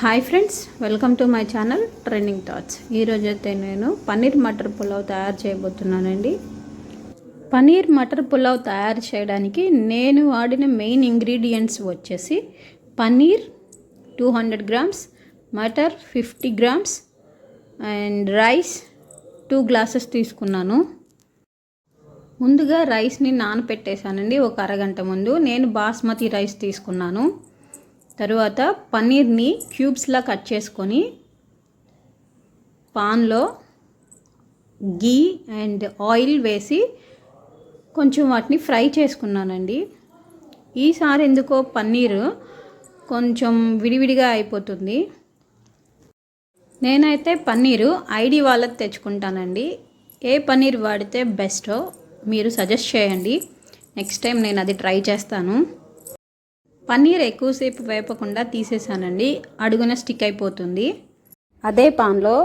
Hi friends welcome to my channel trending thoughts. ఈరోజు అయితే నేను పన్నీర్ మటర్ పులావ్ తయారు చేయబోతున్నానండి. పన్నీర్ మటర్ పులావ్ తయారు చేయడానికి నేను వాడిన మెయిన్ ఇంగ్రీడియంట్స్ వచ్చేసి paneer two hundred grams matar fifty grams and rice two glasses తీసుకున్నాను. ముందుగా రైస్ని నానపెట్టేశానండి ఒక అరగంట ముందు. నేను బాస్మతి రైస్ తీసుకున్నాను. తరువాత పన్నీర్ని క్యూబ్స్లా కట్ చేసుకొని పాన్లో గీ అండ్ ఆయిల్ వేసి కొంచెం వాటిని ఫ్రై చేసుకున్నానండి. ఈసారి ఎందుకో పన్నీరు కొంచెం విడివిడిగా అయిపోతుంది. నేనైతే పన్నీరు ఐడి వాళ్ళది తెచ్చుకుంటానండి. ఏ పన్నీర్ వాడితే బెస్టో మీరు సజెస్ట్ చేయండి. నెక్స్ట్ టైం నేను అది ట్రై చేస్తాను. పన్నీర్ ఎక్కువసేపు వేపకుండా తీసేసానండి. అడుగున స్టిక్ అయిపోతుంది. అదే పాన్లో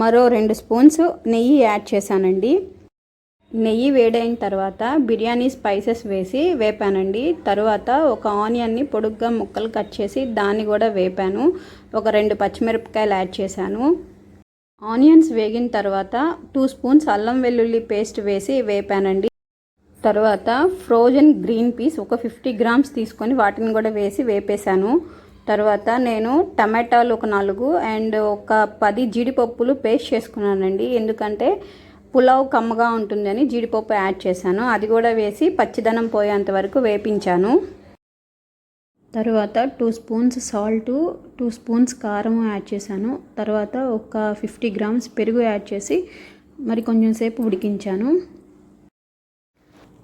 మరో రెండు స్పూన్స్ నెయ్యి యాడ్ చేశానండి. నెయ్యి వేడైన తర్వాత బిర్యానీ స్పైసెస్ వేసి వేపానండి. తర్వాత ఒక ఆనియన్ని పొడుగ్గా ముక్కలు కట్ చేసి దాన్ని కూడా వేపాను. ఒక రెండు పచ్చిమిరపకాయలు యాడ్ చేశాను. ఆనియన్స్ వేగిన తర్వాత టూ స్పూన్స్ అల్లం వెల్లుల్లి పేస్ట్ వేసి వేపానండి. తర్వాత ఫ్రోజన్ గ్రీన్ పీస్ ఒక ఫిఫ్టీ గ్రామ్స్ తీసుకొని వాటిని కూడా వేసి వేపేశాను. తర్వాత నేను టమాటాలు ఒక నాలుగు అండ్ ఒక పది జీడిపప్పులు పేస్ట్ చేసుకున్నానండి. ఎందుకంటే పులావ్ కమ్మగా ఉంటుందని జీడిపప్పు యాడ్ చేశాను. అది కూడా వేసి పచ్చిదనం పోయేంత వరకు వేపించాను. తర్వాత two spoons salt two spoons కారం యాడ్ చేశాను. తర్వాత ఒక ఫిఫ్టీ గ్రామ్స్ పెరుగు యాడ్ చేసి మరి కొంచెం సేపు ఉడికించాను.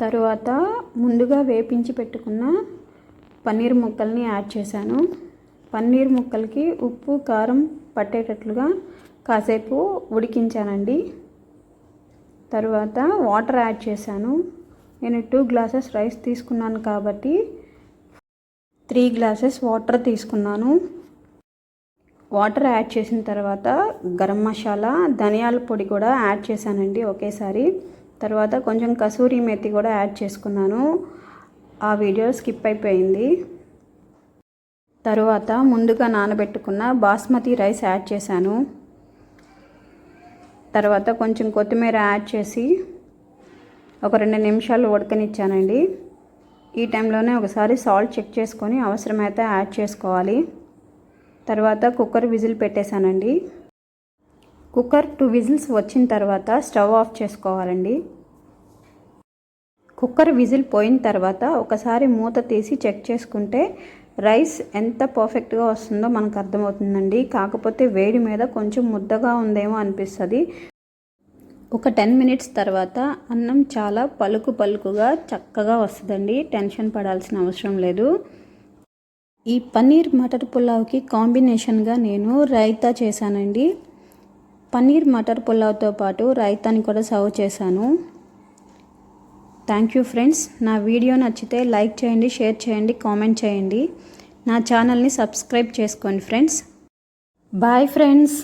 తరువాత ముందుగా వేపించి పెట్టుకున్న పన్నీర్ ముక్కల్ని యాడ్ చేశాను. పన్నీర్ ముక్కలకి ఉప్పు కారం పట్టేటట్లుగా కాసేపు ఉడికించానండి. తరువాత వాటర్ యాడ్ చేశాను. నేను టూ గ్లాసెస్ రైస్ తీసుకున్నాను కాబట్టి త్రీ గ్లాసెస్ వాటర్ తీసుకున్నాను. వాటర్ యాడ్ చేసిన తర్వాత గరం మసాలా ధనియాల పొడి కూడా యాడ్ చేశానండి ఒకేసారి. తర్వాత కొంచెం కసూరి మెత్తి కూడా యాడ్ చేసుకున్నాను. ఆ వీడియో స్కిప్ అయిపోయింది. తరువాత ముందుగా నానబెట్టుకున్న బాస్మతి రైస్ యాడ్ చేశాను. తర్వాత కొంచెం కొత్తిమీర యాడ్ చేసి ఒక రెండు నిమిషాలు ఉడకనిచ్చానండి. ఈ టైంలోనే ఒకసారి సాల్ట్ చెక్ చేసుకొని అవసరమైతే యాడ్ చేసుకోవాలి. తర్వాత కుక్కర్ విజిల్ పెట్టేశానండి. కుక్కర్ టూ విజిల్స్ వచ్చిన తర్వాత స్టవ్ ఆఫ్ చేసుకోవాలండి. కుక్కర్ విజిల్ పోయిన తర్వాత ఒకసారి మూత తీసి చెక్ చేసుకుంటే రైస్ ఎంత పర్ఫెక్ట్గా వస్తుందో మనకు అర్థమవుతుందండి. కాకపోతే వేడి మీద కొంచెం ముద్దగా ఉందేమో అనిపిస్తుంది. ఒక టెన్ మినిట్స్ తర్వాత అన్నం చాలా పలుకు పలుకుగా చక్కగా వస్తుందండి. టెన్షన్ పడాల్సిన అవసరం లేదు. ఈ పన్నీర్ మటర్ పులావ్కి కాంబినేషన్గా నేను రైతా చేశానండి. పన్నీర్ మటర్ పులావ్తో పాటు రైతాని కూడా సర్వ్ చేశాను. థ్యాంక్ యూ ఫ్రెండ్స్ నా వీడియో నచ్చితే లైక్ చేయండి షేర్ చేయండి కామెంట్ చేయండి. నా ఛానల్ని సబ్స్క్రైబ్ చేసుకోండి ఫ్రెండ్స్ బాయ్ ఫ్రెండ్స్